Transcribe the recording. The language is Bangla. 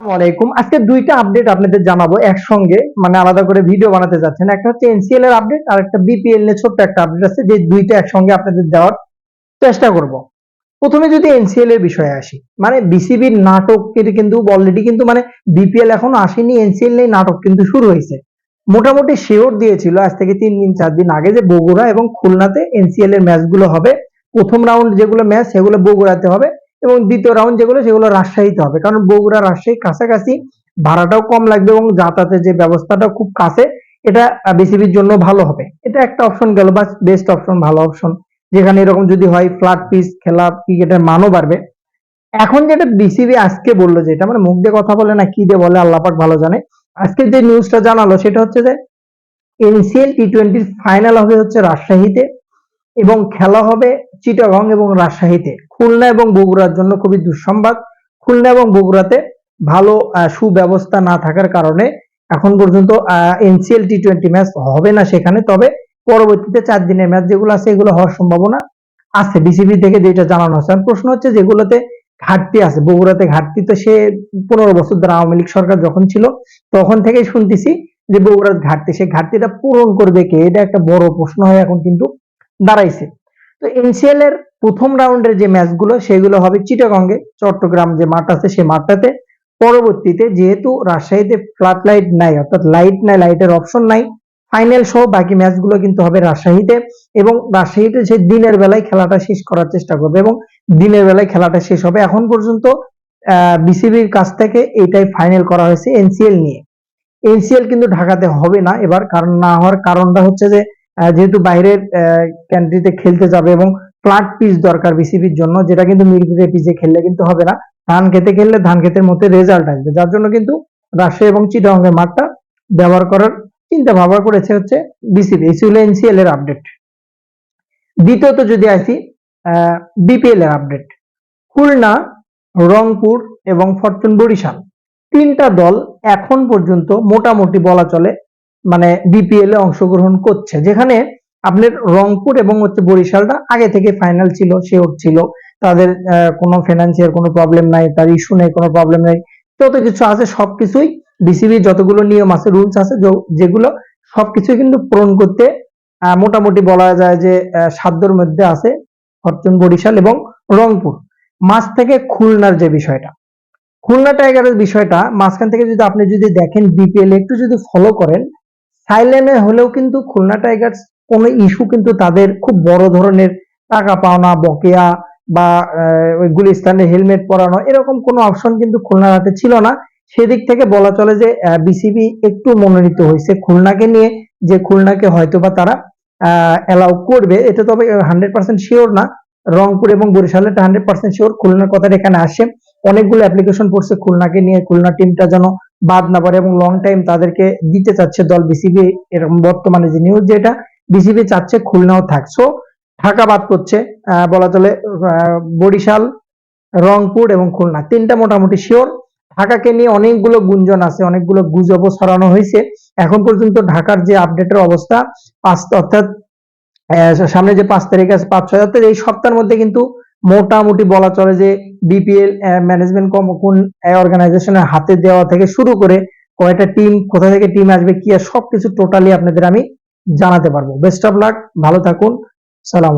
আসসালামাইকুম আজকে দুইটা আপডেট আপনাদের জানাব একসঙ্গে মানে আলাদা করে ভিডিও বানাতে যাচ্ছেন। একটা হচ্ছে এনসিএল এর আপডেট আর একটা বিপিএল এর ছোট্ট একটা আপডেট আছে, যে দুইটা একসঙ্গে আপনাদের দেওয়ার চেষ্টা করব। প্রথমে যদি এনসিএল এর বিষয়ে আসি মানে বিসিবির নাটক কিন্তু অলরেডি কিন্তু মানে বিপিএল এখনও আসেনি এনসিএল নেই নাটক কিন্তু শুরু হয়েছে। মোটামুটি শিওর দিয়েছিল আজ থেকে তিন দিন, চার দিন আগে যে বগুড়া এবং খুলনাতে এনসিএল এর ম্যাচগুলো হবে। প্রথম রাউন্ড যেগুলো ম্যাচ সেগুলো বগুড়াতে হবে। এবং দ্বিতীয় রাউন্ড যেগুলো, সেগুলো রাজশাহীতে হবে। কারণ বগুড়া, রাজশাহী কাছাকাছি ভাড়াটাও কম লাগবে এবং যাতায়াতের যে ব্যবস্থাটা খুব কাছে, এটা বিসিবির জন্য ভালো হবে। এটা একটা অপশন গেল বা বেস্ট অপশন ভালো অপশন যেখানে এরকম যদি হয় ফ্ল্যাট পিচ খেলা ক্রিকেটের মানও বাড়বে। এখন যেটা বিসিবি আজকে বলল যেটা মানে মুখ দিয়ে কথা বলে না, কি দিয়ে বলে আল্লাপাক ভালো জানে। আজকে যে নিউজটা জানালো, সেটা হচ্ছে যে এনসিএল টি টোয়েন্টির ফাইনাল হবে হচ্ছে রাজশাহীতে এবং খেলা হবে চিটাগং এবং রাজশাহীতে। খুলনা এবং বগুড়ার জন্য খুবই দুঃসংবাদ। খুলনা এবং বগুড়াতে ভালো সুব্যবস্থা না থাকার কারণে এখন পর্যন্ত এনসিএল টি টোয়েন্টি ম্যাচ হবে না সেখানে। তবে পরবর্তীতে চার দিনের ম্যাচ যেগুলো আছে, এগুলো হওয়ার সম্ভাবনা আছে। বিসিবি থেকে যেটা জানানো হচ্ছে প্রশ্ন হচ্ছে যেগুলোতে ঘাটতি আছে, বগুড়াতে ঘাটতি তো সে পনেরো বছর ধরে আওয়ামী লীগ সরকার যখন ছিল, তখন থেকেই শুনতেছি যে বগুড়ার ঘাটতি সেই ঘাটতিটা পূরণ করবে কে? এটা একটা বড় প্রশ্ন হয়ে এখন কিন্তু দাঁড়াইছে। তো এনসিএল এর প্রথম রাউন্ডের যে ম্যাচগুলো সেগুলো হবে চিটাগঙ্গে চট্টগ্রাম যে মাঠ আছে সেই মাঠটাতে। পরবর্তীতে যেহেতু রাজশাহীতে ফ্ল্যাট লাইট নাই, অর্থাৎ লাইট নাই লাইটের অপশন নাই ফাইনাল সহ বাকি ম্যাচগুলো কিন্তু হবে রাজশাহীতে এবং রাজশাহীতে সে দিনের বেলায় খেলাটা শেষ করার চেষ্টা করবে এবং দিনের বেলায় খেলাটা শেষ হবে। এখন পর্যন্ত বিসিবির কাছ থেকে এটাই ফাইনাল করা হয়েছে এনসিএল নিয়ে। এনসিএল কিন্তু ঢাকাতে হবে না। এবার কারণ না হওয়ার কারণটা হচ্ছে যে যেহেতু বাইরের কান্ট্রিতে খেলতে যাবে এবং ফ্ল্যাট পিচ দরকার বিসিবির জন্য, যেটা কিন্তু মিরপুরে পিচে খেললে কিন্তু হবে না। ধান খেতে খেললে ধান খেতের মধ্যে রেজাল্ট আসবে। যার জন্য কিন্তু রাজশাহী এবং চিটাগংয়ের মাঠটা ব্যবহার করার চিন্তা ভাবনা করেছে হচ্ছে বিসিবি এই ছিল এনসিএল এর আপডেট দ্বিতীয়ত যদি আসি বিপিএল এর আপডেট খুলনা, রংপুর এবং ফরচুন বরিশাল। তিনটা দল এখন পর্যন্ত মোটামুটি বলা চলে মানে বিপিএল এ অংশগ্রহণ করছে। যেখানে আপনার রংপুর এবং হচ্ছে বরিশালটা আগে থেকে ফাইনাল ছিল শিওর ছিল। তাদের কোনো ফিনান্সিয়াল কোনো প্রবলেম নাই, তার ইস্যু নেই, কোনো প্রবলেম নেই। যত কিছু আছে সবকিছুই বিসিবি যতগুলো নিয়ম আছে রুলস আছে যেগুলো সবকিছু কিন্তু পূরণ করতে মোটামুটি বলা যায় যে সাধ্যর মধ্যে আছে ফরচুন বরিশাল এবং রংপুর। মাঝ থেকে খুলনার যে বিষয়টা, খুলনা টাইগারের বিষয়টা, মাঝখান থেকে যদি আপনি যদি দেখেন বিপিএল একটু যদি ফলো করেন সাইলেনে হলেও কিন্তু খুলনা টাইগার্স কোনো ইস্যু কিন্তু তাদের খুব বড় ধরনের টাকা পাওনা, বকেয়া বা ওই গুলিস্তানে হেলমেট পরানো এরকম কোনো অপশন কিন্তু খুলনার হাতে ছিল না। সেদিক থেকে বলা চলে যে বিসিবি একটু মনোনীত হয়েছে খুলনাকে নিয়ে, যে খুলনাকে হয়তোবা তারা অ্যালাউ করবে। এটা তবে হান্ড্রেড পার্সেন্ট শিওর না। রংপুর এবং বরিশালের হান্ড্রেড পার্সেন্ট শিওর খুলনার কথাটা এখানে আসে। অনেকগুলো অ্যাপ্লিকেশন পড়ছে খুলনাকে নিয়ে। খুলনা টিমটা যেন বাদ না পড়ে এবং লং টাইম তাদেরকে দিতে চাচ্ছে দল বিসিবি এরকম বর্তমানে যে নিউজ যেটা। বিসিবি চাচ্ছে খুলনাও থাক। সো ঢাকা বাদ করছে আহ, বলা চলে বরিশাল রংপুর এবং খুলনা। তিনটা মোটামুটি শিওর ঢাকাকে নিয়ে অনেকগুলো গুঞ্জন আছে অনেকগুলো গুজবও ছড়ানো হয়েছে। এখন পর্যন্ত ঢাকার যে আপডেটের অবস্থা পাঁচ অর্থাৎ সামনে যে পাঁচ তারিখ আছে পাঁচ ছয় অর্থাৎ এই সপ্তাহের মধ্যে কিন্তু মোটামুটি বলা চলে যে বিপিএল ম্যানেজমেন্ট কম কোন অর্গানাইজেশনের হাতে দেওয়া থেকে শুরু করে কয়টা টিম কোথা থেকে টিম আসবে কি আর সবকিছু টোটালি আপনাদের আমি জানাতে পারব। বেস্ট অফ লাক ভালো থাকুন সালাম